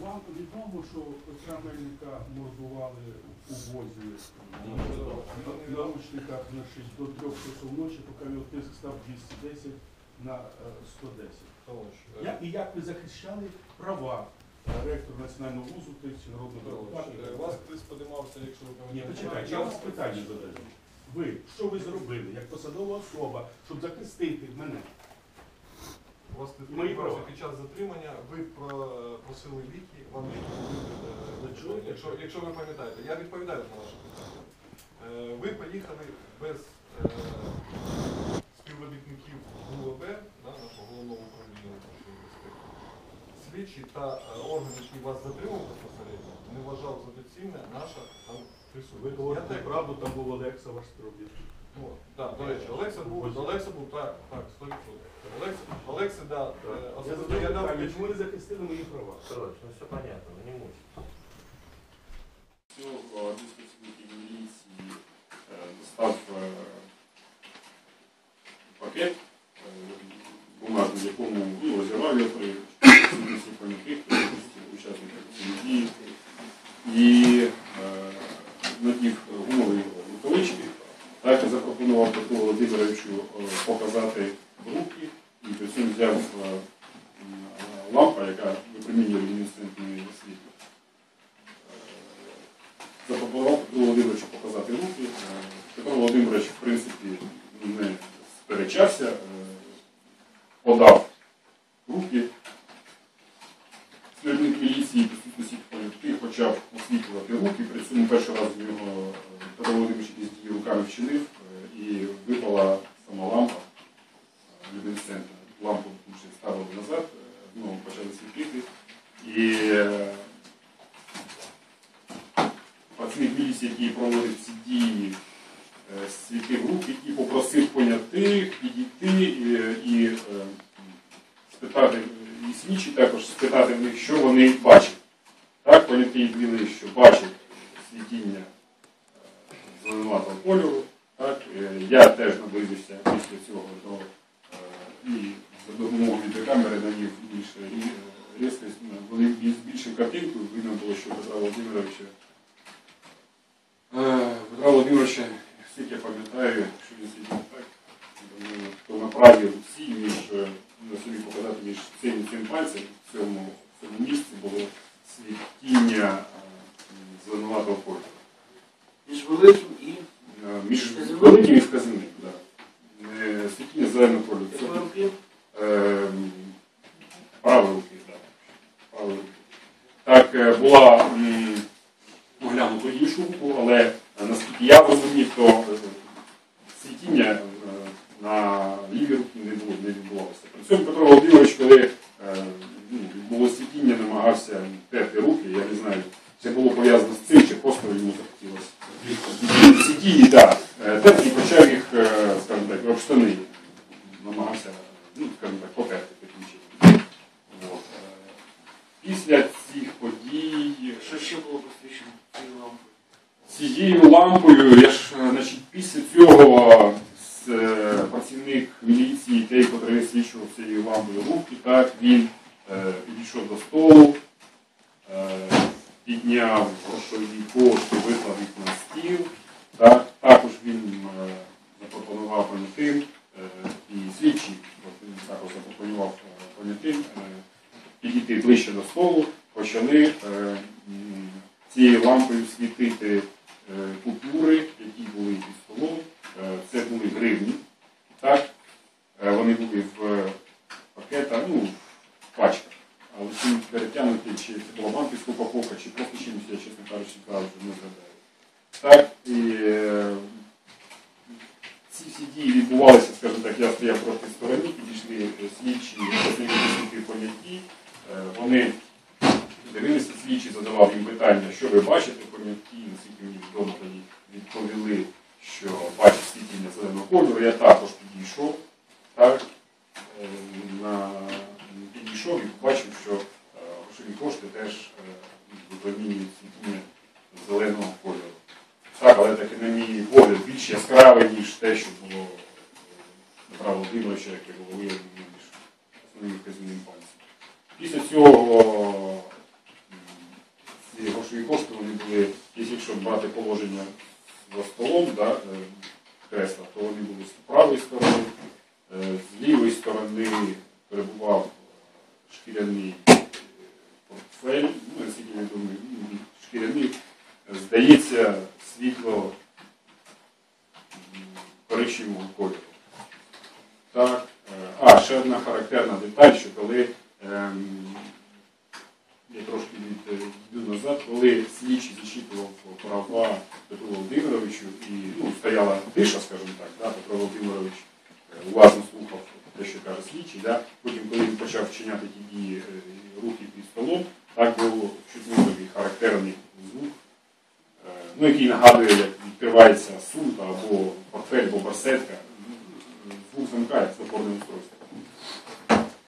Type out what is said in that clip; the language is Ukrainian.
вам відомо, що отця Мельника мордували у возі в наушниках значить, до трьох часов ночі, поки його тиск став 210 на е, 110. Е, Як, і як ви захищали права е, ректора Національного вузу тисячі народного депутата? е, Вас хтось подимався, якщо ви Ні, пам'ятаєте. почекайте, я вас питання задаю. Ви, що ви зробили як посадова особа, щоб захистити мене? Вас Мої права. під час затримання, ви просили ліки, вам ліки були е, якщо, якщо ви пам'ятаєте. Я відповідаю на ваше питання. Е, Ви поїхали без е, співробітників ГУВБ, да, нашого головного управління внутрішньої безпеки. Слідчі та е, орган, який вас затримав безпосередньо, не вважав за доцільне наша там присутність. Я говорите так- правду, там був Олекса, ваш співробітник. Ну, так, до речі, Олекса був, Олекса був, так, так, 100%. Олекса, Олекса, да, е, Я особисто я задаю дав питання, чому не захистили мої права? Короче, ну все понятно, вы не мучите. Цього один працівників міліції е, достав е, пакет е, бумажний, в якому ну, розірвав його при присутності учасників цієї дії і е, надів гумові рукавички. Так запропонував Петру Володимировичу е, показати руки і при цьому взяв е, м, е, лампа, яка випромінює люмінесцентне світло запропонував Петру Володимировичу показати руки. Е, Петро Володимирович, в принципі, не сперечався, е, подав руки. Слідник міліції присутності понятих почав освітлювати руки. При цьому перший раз в нього е, Петро Володимирович якісь руками вчинив е, і випала сама лампа е, люмінесцентна. Лампу тому що ставили назад, е, знову почали світити. І е, працівник міліції, який проводив ці дії, е, світив руки і попросив понятих підійти і, і е, спитати, і слідчі також спитати в них, що вони бачать. Так, поняті відповіли, що бачать світіння е, зеленуватого кольору. Так, е, я теж наблизився після цього до е, і за допомогою відеокамери навів більше рі- різкість, вони збільшив картинку, видно було, що Петра Володимировича Е, Володимировича, скільки я пам'ятаю, що він сидів так, думаю, то на правій руці, між е, на собі показати між цим цим пальцем в цьому, в цьому місці було світіння е, зеленуватого кольору. Між великим і Е, Між великим і вказівним, так. Да. Світіння зеленого кольору. Це руки? Е, правої руки, так. Правої руки. Так, була м, оглянуто іншу руку, але е, наскільки я розумів, то е, світіння е, на лівій руці не було, не відбувалося. При цьому Петро Володимирович, коли е, ну, було світіння, намагався терти руки, я не знаю, це було пов'язано з цим, чи просто йому захотілося. Ці дії, так, терти почав їх, е, скажімо так, об штани намагався, ну, скажімо так, потерти таким чином. Е, Після цих подій Що ще було посвідчено цією лампою? цією лампою, я ж, е, значить, після цього е, працівник міліції, той, котрий висвічував цією лампою руки, так, він е, підійшов до столу, е, підняв грошові кошти, виклав їх на стіл. Так, також він е, запропонував понятим, е, і слідчий він також запропонував е, понятим підійти ближче до столу, почали цією лампою світити купюри, які були під столом. Це були гривні. Так? Вони були в пакетах, ну, в пачках. Але чим перетягнути, чи це була банківська упаковка, чи просто чимось, я, чесно кажучи, не згадаю. Так, і е, ці всі дії відбувалися, скажімо так, я стояв трохи в стороні, підійшли е, слідчі, працівники поняті. Е, Вони дивилися, слідчі задавав їм питання, що ви бачите поняті, наскільки мені відомо тоді відповіли, що бачать світіння зеленого кольору. Я також підійшов, так, е, на, підійшов і побачив, що грошові кошти теж випромінюють світіння зеленого кольору. Так, але таки, на мій погляд, більш яскраве, ніж те, що було право дивища, яке було виявлено голови основним вказівним пальцем. Після цього ці грошові кошти вони були, якщо брати положення за столом да, е, кресла, то вони були з правої сторони, е, з лівої сторони перебував шкіряний е, портфель, ну, я думаю, шкіряний, здається. Так, е, а, ще одна характерна деталь, що коли ем, я трошки від, е, йду назад, коли слідчий зачитував права Петру Володимировичу і ну, стояла тиша, скажімо так, да, Петро Володимирович е, уважно слухав те, що каже слідчий. Да. Потім, коли він почав вчиняти ті дії е, рухи під столом, так було чутно такий характерний звук, ну, який нагадує, як відкривається замикається опорним устройством.